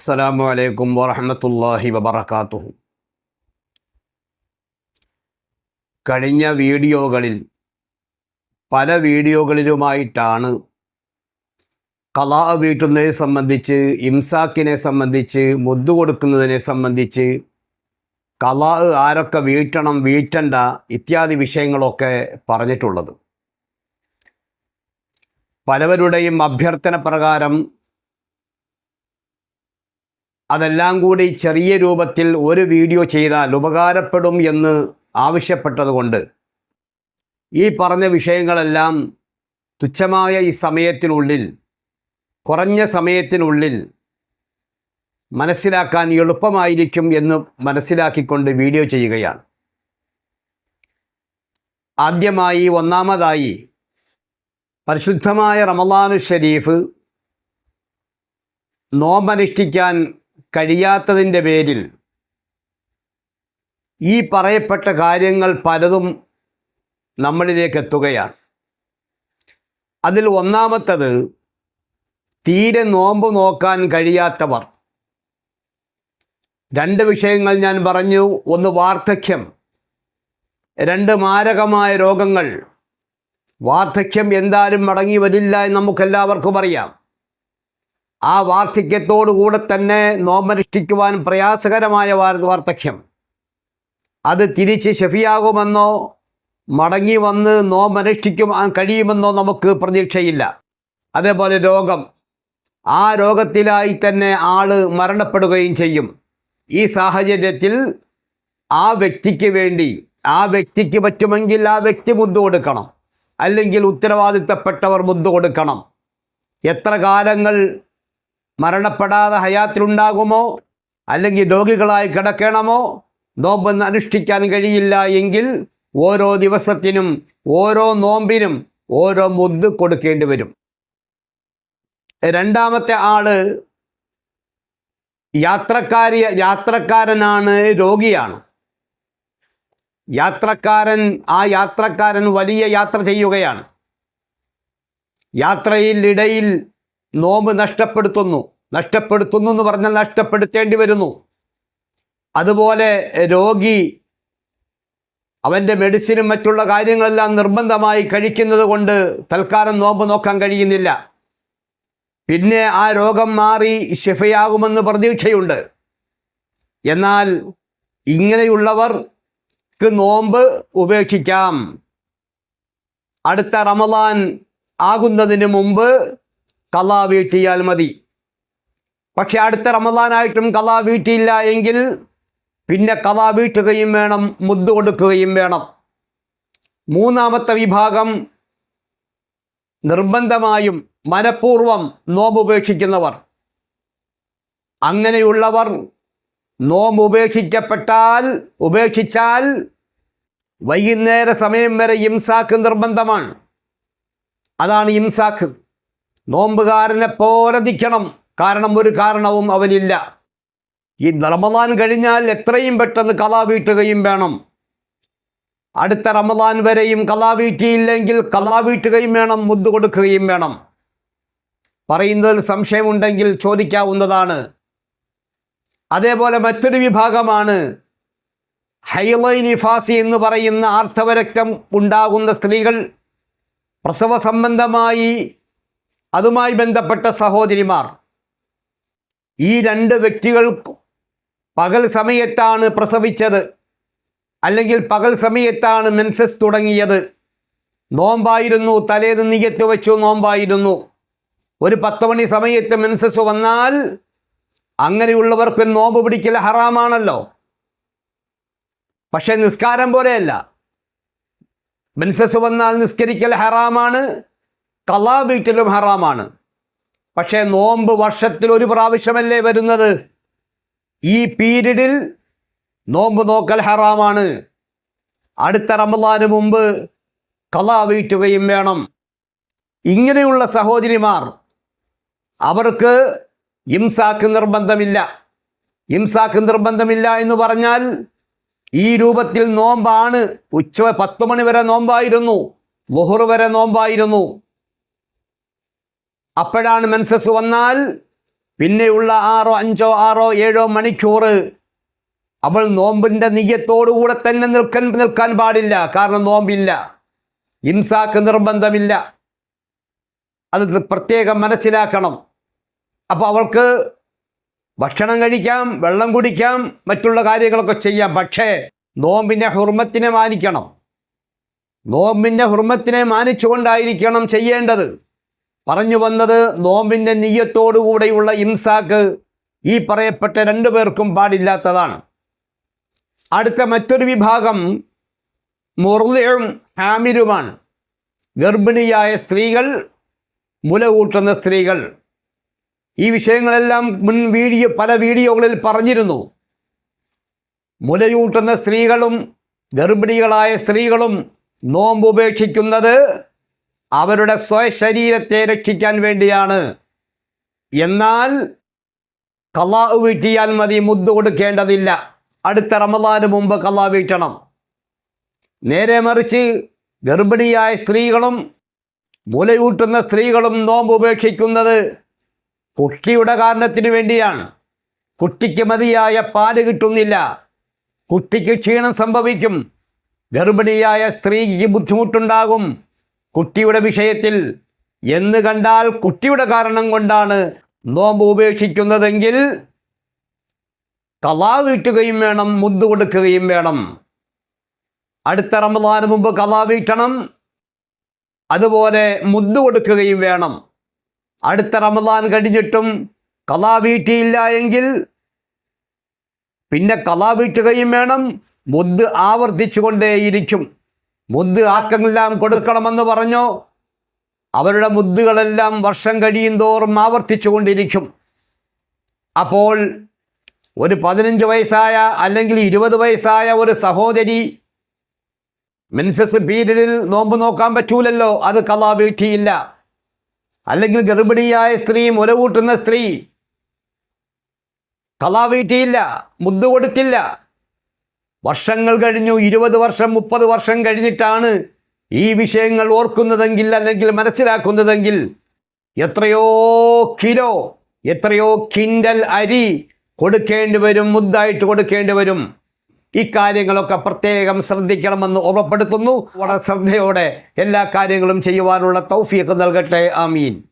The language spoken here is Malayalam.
അസ്സലാമു അലൈക്കും വറഹമത്തല്ലാഹി വബർക്കാത്തുഹു കഴിഞ്ഞ വീഡിയോകളിൽ പല വീഡിയോകളിലുമായിട്ടാണ് കലാ വീട്ടുന്നതിനെ സംബന്ധിച്ച് ഇംസാക്കിനെ സംബന്ധിച്ച് മുദ്ദു കൊടുക്കുന്നതിനെ സംബന്ധിച്ച് കലാ ആരൊക്കെ വീട്ടണം വീട്ടണ്ട ഇത്യാദി വിഷയങ്ങളൊക്കെ പറഞ്ഞിട്ടുള്ളത്. പലവരുടെയും അഭ്യർത്ഥന പ്രകാരം അതെല്ലാം കൂടി ചെറിയ രൂപത്തിൽ ഒരു വീഡിയോ ചെയ്താൽ ഉപകാരപ്പെടും എന്ന് ആവശ്യപ്പെട്ടതുകൊണ്ട് ഈ പറഞ്ഞ വിഷയങ്ങളെല്ലാം തുച്ഛമായ ഈ സമയത്തിനുള്ളിൽ കുറഞ്ഞ സമയത്തിനുള്ളിൽ മനസ്സിലാക്കാൻ എളുപ്പമായിരിക്കും എന്ന് മനസ്സിലാക്കിക്കൊണ്ട് വീഡിയോ ചെയ്യുകയാണ്. ആദ്യമായി ഒന്നാമതായി പരിശുദ്ധമായ റമലാനു ഷരീഫ് നോമ്പനുഷ്ഠിക്കാൻ കഴിയാത്തതിന്റെ പേരിൽ ഈ പറയപ്പെട്ട കാര്യങ്ങൾ പലതും നമ്മളിലേക്ക് എത്തുകയാണ്. അതിൽ ഒന്നാമത്തത് തീരെ നോമ്പ് നോക്കാൻ കഴിയാത്തവർ. രണ്ട് വിഷയങ്ങൾ ഞാൻ പറഞ്ഞു. ഒന്ന് വാർദ്ധക്യം. രണ്ട് മാരകമായ രോഗങ്ങൾ. വാർദ്ധക്യം എന്തായാലും മടങ്ങി വരില്ല എന്ന് നമുക്കെല്ലാവർക്കും അറിയാം. ആ വാർദ്ധക്യത്തോടുകൂടെ തന്നെ നോമ്പനുഷ്ഠിക്കുവാൻ പ്രയാസകരമായ വാർദ്ധക്യം. അത് തിരിച്ച് ഷെഫിയാകുമെന്നോ മടങ്ങി വന്ന് നോമ്പനുഷ്ഠിക്കുവാൻ കഴിയുമെന്നോ നമുക്ക് പ്രതീക്ഷയില്ല. അതേപോലെ രോഗം. ആ രോഗത്തിലായി തന്നെ ആൾ മരണപ്പെടുകയും ചെയ്യും. ഈ സാഹചര്യത്തിൽ ആ വ്യക്തിക്ക് വേണ്ടി ആ വ്യക്തിക്ക് പറ്റുമെങ്കിൽ ആ വ്യക്തി മുന്ത് കൊടുക്കണം. അല്ലെങ്കിൽ ഉത്തരവാദിത്തപ്പെട്ടവർ മുന്ത് കൊടുക്കണം. എത്ര കാലങ്ങൾ മരണപ്പെടാതെ ഹയാത്തിലുണ്ടാകുമോ? അല്ലെങ്കിൽ രോഗികളായി കിടക്കണമോ? നോമ്പെന്ന് അനുഷ്ഠിക്കാൻ കഴിയില്ല എങ്കിൽ ഓരോ ദിവസത്തിനും ഓരോ നോമ്പിനും ഓരോ മുദ്ദ് കൊടുക്കേണ്ടി വരും. രണ്ടാമത്തെ ആൾ യാത്രക്കാരി യാത്രക്കാരനാണ് രോഗിയാണ്. യാത്രക്കാരൻ ആ യാത്രക്കാരൻ വലിയ യാത്ര ചെയ്യുകയാണ്. യാത്രയിൽ ഇടയിൽ നോമ്പ് നഷ്ടപ്പെടുത്തുന്നു. നഷ്ടപ്പെടുത്തുന്നു എന്ന് പറഞ്ഞാൽ നഷ്ടപ്പെടുത്തേണ്ടി വരുന്നു. അതുപോലെ രോഗി അവന്റെ മെഡിസിനും മറ്റുള്ള കാര്യങ്ങളെല്ലാം നിർബന്ധമായി കഴിക്കുന്നത് കൊണ്ട് തൽക്കാലം നോമ്പ് നോക്കാൻ കഴിയുന്നില്ല. പിന്നെ ആ രോഗം മാറി ശിഫയാകുമെന്ന് പ്രതീക്ഷയുണ്ട്. എന്നാൽ ഇങ്ങനെയുള്ളവർക്ക് നോമ്പ് ഉപേക്ഷിക്കാം. അടുത്ത റമദാൻ ആകുന്നതിന് മുമ്പ് കലാ വീട്ടിയാൽ മതി. പക്ഷെ അടുത്ത റമദാനായിട്ടും കലാ വീട്ടിയില്ല എങ്കിൽ പിന്നെ കലാ വീട്ടുകയും വേണം മുദ് കൊടുക്കുകയും വേണം. മൂന്നാമത്തെ വിഭാഗം നിർബന്ധമായും മനഃപൂർവം നോമ്പുപേക്ഷിക്കുന്നവർ. അങ്ങനെയുള്ളവർ നോമ്പുപേക്ഷിക്കപ്പെട്ടാൽ ഉപേക്ഷിച്ചാൽ വൈകുന്നേര സമയം വരെ ഇംസാക്ക് നിർബന്ധമാണ്. അതാണ് ഇംസാക്ക്. നോമ്പുകാരനെ പോലെ നിൽക്കണം കാരണം ഒരു കാരണവും അവനില്ല. ഈ റമദാൻ കഴിഞ്ഞാൽ എത്രയും പെട്ടെന്ന് കലാ വീട്ടുകയും വേണം. അടുത്ത റമദാൻ വരെയും കലാ വീട്ടിയില്ലെങ്കിൽ കലാ വീട്ടുകയും വേണം മുദ്ദു കൊടുക്കുകയും വേണം. പറയുന്നതിൽ സംശയമുണ്ടെങ്കിൽ ചോദിക്കാവുന്നതാണ്. അതേപോലെ മറ്റൊരു വിഭാഗമാണ് ഹൈലൈ നിഫാസി എന്ന് പറയുന്ന ആർത്തവരക്തം ഉണ്ടാകുന്ന സ്ത്രീകൾ പ്രസവ സംബന്ധമായി അതുമായി ബന്ധപ്പെട്ട സഹോദരിമാർ ഈ രണ്ട് വ്യക്തികൾ പകൽ സമയത്താണ് പ്രസവിച്ചത് അല്ലെങ്കിൽ പകൽ സമയത്താണ് മെൻസസ് തുടങ്ങിയത്. നോമ്പായിരുന്നു തലേന്ന് നീയത്ത് വെച്ചു നോമ്പായിരുന്നു. ഒരു പത്ത് മണി സമയത്ത് മെൻസസ് വന്നാൽ അങ്ങനെയുള്ളവർക്ക് നോമ്പ് പിടിക്കൽ ഹറാമാണല്ലോ. പക്ഷേ നിസ്കാരം പോലെയല്ല. മെൻസസ് വന്നാൽ നിസ്കരിക്കൽ ഹറാമാണ് വീട്ടിലും ഹറാമാണ്. പക്ഷേ നോമ്പ് വർഷത്തിൽ ഒരു പ്രാവശ്യമല്ലേ വരുന്നത്? ഈ പീരീഡിൽ നോമ്പ് നോക്കൽ ഹറാമാണ്. അടുത്ത റമദാന് മുമ്പ് കല വീട്ടുകയും വേണം. ഇങ്ങനെയുള്ള സഹോദരിമാർ അവർക്ക് ഇംസാക്ക് നിർബന്ധമില്ല. ഇംസാക്ക് നിർബന്ധമില്ല എന്ന് പറഞ്ഞാൽ ഈ രൂപത്തിൽ നോമ്പാണ്. ഉച്ച പത്ത് മണി വരെ നോമ്പായിരുന്നു. ലുഹർ വരെ നോമ്പായിരുന്നു. അപ്പോഴാണ് മെൻസസ് വന്നാൽ പിന്നെയുള്ള ആറോ അഞ്ചോ ആറോ ഏഴോ മണിക്കൂർ അവൾ നോമ്പിന്റെ നീയത്തോടുകൂടെ തന്നെ നിൽക്കാൻ നിൽക്കാൻ പാടില്ല. കാരണം നോമ്പില്ല. ഇംസാക്ക് നിർബന്ധമില്ല. അത് പ്രത്യേകം മനസ്സിലാക്കണം. അപ്പോൾ അവൾക്ക് ഭക്ഷണം കഴിക്കാം വെള്ളം കുടിക്കാം മറ്റുള്ള കാര്യങ്ങളൊക്കെ ചെയ്യാം. പക്ഷേ നോമ്പിന്റെ ഹുർമത്തിനെ മാനിക്കണം. നോമ്പിന്റെ ഹുർമത്തിനെ മാനിച്ചുകൊണ്ടായിരിക്കണം ചെയ്യേണ്ടത്. പറഞ്ഞു വന്നത് നോമ്പിന്റെ നീയത്തോടുകൂടെയുള്ള ഇംസാക്ക് ഈ പറയപ്പെട്ട രണ്ടു പേർക്കും പാടില്ലാത്തതാണ്. അടുത്ത മറ്റൊരു വിഭാഗം മുർലിയും ഹാമിരുമാണ് ഗർഭിണിയായ സ്ത്രീകൾ മുല കൂട്ടുന്ന സ്ത്രീകൾ. ഈ വിഷയങ്ങളെല്ലാം മുൻ വീഡിയോ പല വീഡിയോകളിൽ പറഞ്ഞിരുന്നു. മുലയൂട്ടുന്ന സ്ത്രീകളും ഗർഭിണികളായ സ്ത്രീകളും നോമ്പ് ഉപേക്ഷിക്കുന്നത് അവരുടെ സ്വശരീരത്തെ രക്ഷിക്കാൻ വേണ്ടിയാണ്. എന്നാൽ കലാ വീട്ടിയാൽ മതി മുദ്ദ് കൊടുക്കേണ്ടതില്ല. അടുത്ത റമദാന് മുമ്പ് കലാ വീട്ടണം. നേരെ മറിച്ച് ഗർഭിണിയായ സ്ത്രീകളും മുലയൂട്ടുന്ന സ്ത്രീകളും നോമ്പ് ഉപേക്ഷിക്കുന്നത് കുട്ടിയുടെ കാരണത്തിന് വേണ്ടിയാണ്. കുട്ടിക്ക് മതിയായ പാൽ കിട്ടുന്നില്ല. കുട്ടിക്ക് ക്ഷീണം സംഭവിക്കും. ഗർഭിണിയായ സ്ത്രീക്ക് ബുദ്ധിമുട്ടുണ്ടാകും. കുട്ടിയുടെ വിഷയത്തിൽ എന്ന് കണ്ടാൽ കുട്ടിയുടെ കാരണം കൊണ്ടാണ് നോമ്പ് ഉപേക്ഷിക്കുന്നതെങ്കിൽ കലാ വീട്ടുകയും വേണം മുദ്ദു കൊടുക്കുകയും വേണം. അടുത്ത റമദാന് മുമ്പ് കലാ വീട്ടണം അതുപോലെ മുദ്ദു കൊടുക്കുകയും വേണം. അടുത്ത റമദാൻ കഴിഞ്ഞിട്ടും കലാ വീട്ടിയില്ല എങ്കിൽ പിന്നെ കലാ വീട്ടുകയും വേണം മുദ്ദ് ആവർത്തിച്ചു കൊണ്ടേയിരിക്കും മുദ്ദ് ആർക്കെല്ലാം കൊടുക്കണമെന്ന് പറഞ്ഞോ. അവരുടെ മുദ്ദുകളെല്ലാം വർഷം കഴിയും തോറും ആവർത്തിച്ചു കൊണ്ടിരിക്കും അപ്പോൾ ഒരു പതിനഞ്ച് വയസ്സായ അല്ലെങ്കിൽ ഇരുപത് വയസ്സായ ഒരു സഹോദരി മെൻസസ് പീരീഡിൽ നോമ്പ് നോക്കാൻ പറ്റൂലല്ലോ അത് കലാ വീട്ടിയില്ല അല്ലെങ്കിൽ ഗർഭിണിയായ സ്ത്രീ മുലകൂട്ടുന്ന സ്ത്രീ കലാ വീട്ടിയില്ല മുദ്ദു കൊടുത്തില്ല. വർഷങ്ങൾ കഴിഞ്ഞു ഇരുപത് വർഷം മുപ്പത് വർഷം കഴിഞ്ഞിട്ടാണ് ഈ വിഷയങ്ങൾ ഓർക്കുന്നതെങ്കിൽ അല്ലെങ്കിൽ മനസ്സിലാക്കുന്നതെങ്കിൽ എത്രയോ കിലോ എത്രയോ കിൻഡൽ അരി കൊടുക്കേണ്ടി വരും മുദ്ദായിട്ട് കൊടുക്കേണ്ടി വരും. ഇക്കാര്യങ്ങളൊക്കെ പ്രത്യേകം ശ്രദ്ധിക്കണമെന്ന് ഓർമ്മപ്പെടുത്തുന്നു. വളരെ ശ്രദ്ധയോടെ എല്ലാ കാര്യങ്ങളും ചെയ്യുവാനുള്ള തൗഫീഖ് നൽകട്ടെ. ആമീൻ.